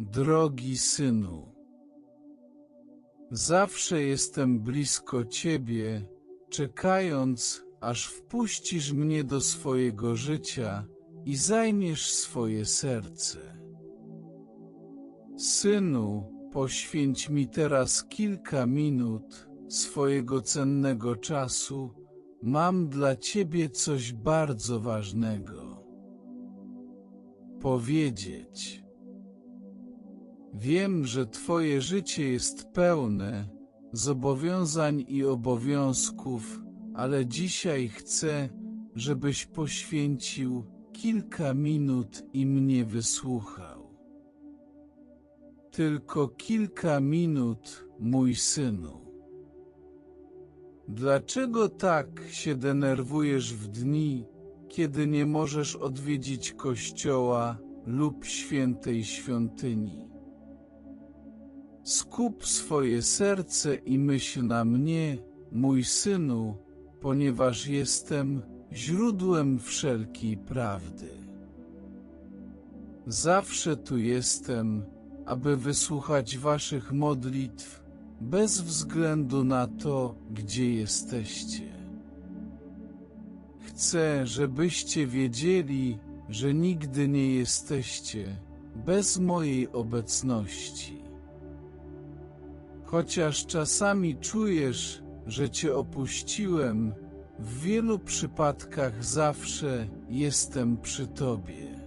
Drogi synu, zawsze jestem blisko ciebie, czekając, aż wpuścisz mnie do swojego życia i zajmiesz swoje serce. Synu, poświęć mi teraz kilka minut swojego cennego czasu. Mam dla ciebie coś bardzo ważnego. Powiedzieć. Wiem, że twoje życie jest pełne zobowiązań i obowiązków, ale dzisiaj chcę, żebyś poświęcił kilka minut i mnie wysłuchał. Tylko kilka minut, mój synu. Dlaczego tak się denerwujesz w dni, kiedy nie możesz odwiedzić kościoła lub świętej świątyni? Skup swoje serce i myśl na mnie, mój synu, ponieważ jestem źródłem wszelkiej prawdy. Zawsze tu jestem, aby wysłuchać waszych modlitw, bez względu na to, gdzie jesteście. Chcę, żebyście wiedzieli, że nigdy nie jesteście bez mojej obecności. Chociaż czasami czujesz, że cię opuściłem, w wielu przypadkach zawsze jestem przy tobie.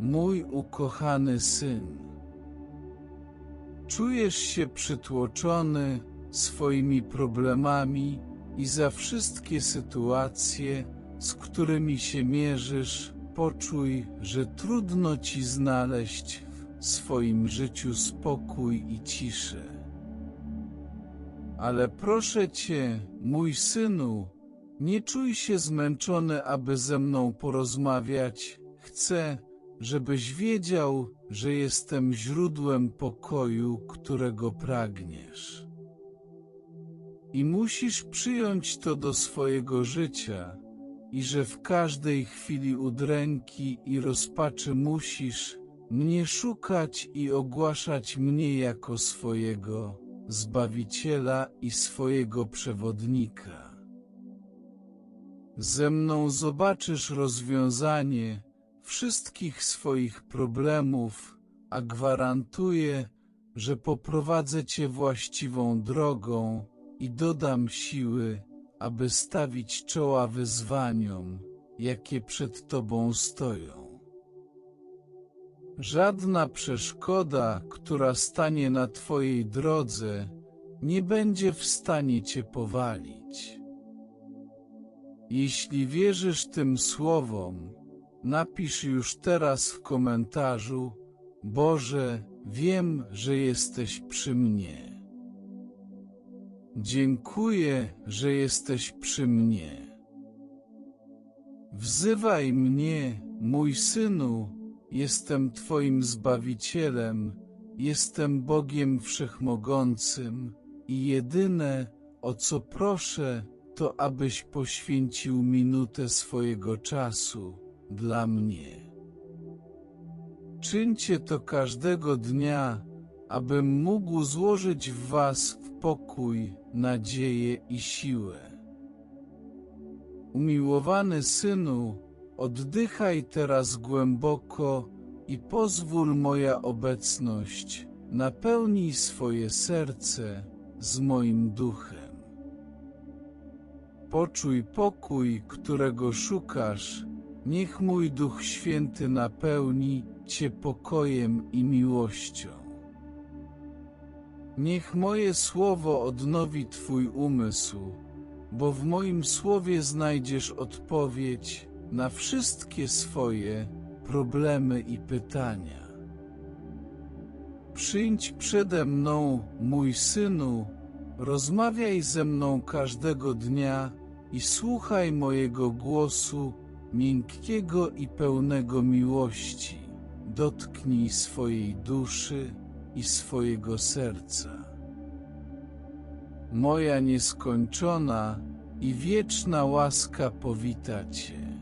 Mój ukochany syn. Czujesz się przytłoczony swoimi problemami i za wszystkie sytuacje, z którymi się mierzysz, poczuj, że trudno ci znaleźć swoim życiu spokój i ciszę. Ale proszę cię, mój synu, nie czuj się zmęczony, aby ze mną porozmawiać. Chcę, żebyś wiedział, że jestem źródłem pokoju, którego pragniesz. I musisz przyjąć to do swojego życia, i że w każdej chwili udręki i rozpaczy musisz mnie szukać i ogłaszać mnie jako swojego Zbawiciela i swojego przewodnika. Ze mną zobaczysz rozwiązanie wszystkich swoich problemów, a gwarantuję, że poprowadzę Cię właściwą drogą i dodam siły, aby stawić czoła wyzwaniom, jakie przed Tobą stoją. Żadna przeszkoda, która stanie na Twojej drodze, nie będzie w stanie Cię powalić. Jeśli wierzysz tym słowom, napisz już teraz w komentarzu, Boże, wiem, że jesteś przy mnie. Dziękuję, że jesteś przy mnie. Wzywaj mnie, mój synu, Jestem Twoim Zbawicielem, jestem Bogiem Wszechmogącym i jedyne, o co proszę, to abyś poświęcił minutę swojego czasu dla mnie. Czyńcie to każdego dnia, abym mógł złożyć w Was w pokój, nadzieję i siłę. Umiłowany Synu, Oddychaj teraz głęboko i pozwól moja obecność napełnij swoje serce z moim duchem. Poczuj pokój, którego szukasz, niech mój Duch Święty napełni Cię pokojem i miłością. Niech moje słowo odnowi Twój umysł, bo w moim słowie znajdziesz odpowiedź na wszystkie swoje problemy i pytania. Przyjdź przede mną, mój synu, rozmawiaj ze mną każdego dnia i słuchaj mojego głosu, miękkiego i pełnego miłości. Dotknij swojej duszy i swojego serca. Moja nieskończona i wieczna łaska powita Cię.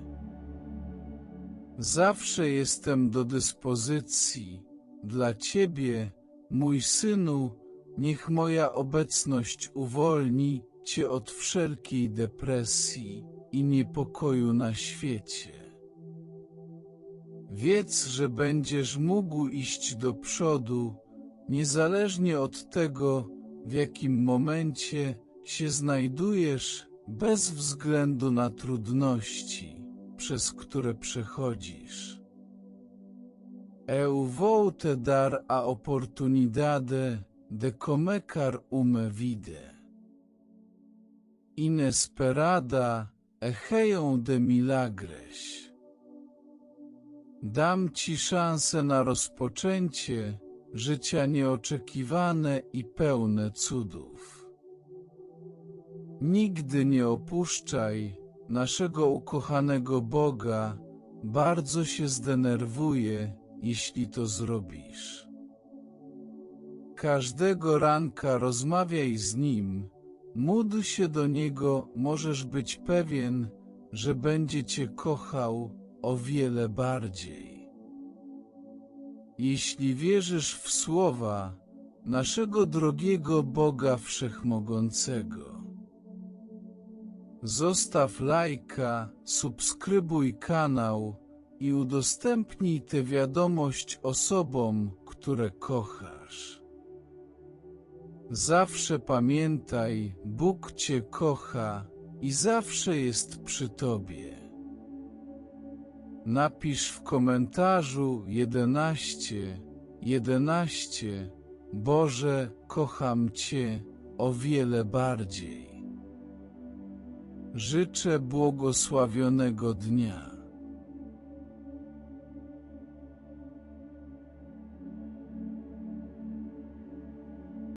Zawsze jestem do dyspozycji. Dla Ciebie, mój synu, niech moja obecność uwolni Cię od wszelkiej depresji i niepokoju na świecie. Wiedz, że będziesz mógł iść do przodu, niezależnie od tego, w jakim momencie się znajdujesz, bez względu na trudności, przez które przechodzisz. Eu vou te dar a oportunidade de começar uma vida inesperada, echeią de milagres. Dam ci szansę na rozpoczęcie życia nieoczekiwane i pełne cudów. Nigdy nie opuszczaj naszego ukochanego Boga, bardzo się zdenerwuje, jeśli to zrobisz. Każdego ranka rozmawiaj z Nim, módl się do Niego, możesz być pewien, że będzie Cię kochał o wiele bardziej. Jeśli wierzysz w słowa naszego drogiego Boga Wszechmogącego, zostaw lajka, subskrybuj kanał, i udostępnij tę wiadomość osobom, które kochasz. Zawsze pamiętaj, Bóg Cię kocha i zawsze jest przy Tobie. Napisz w komentarzu 11, 11, Boże, kocham Cię o wiele bardziej. Życzę błogosławionego dnia.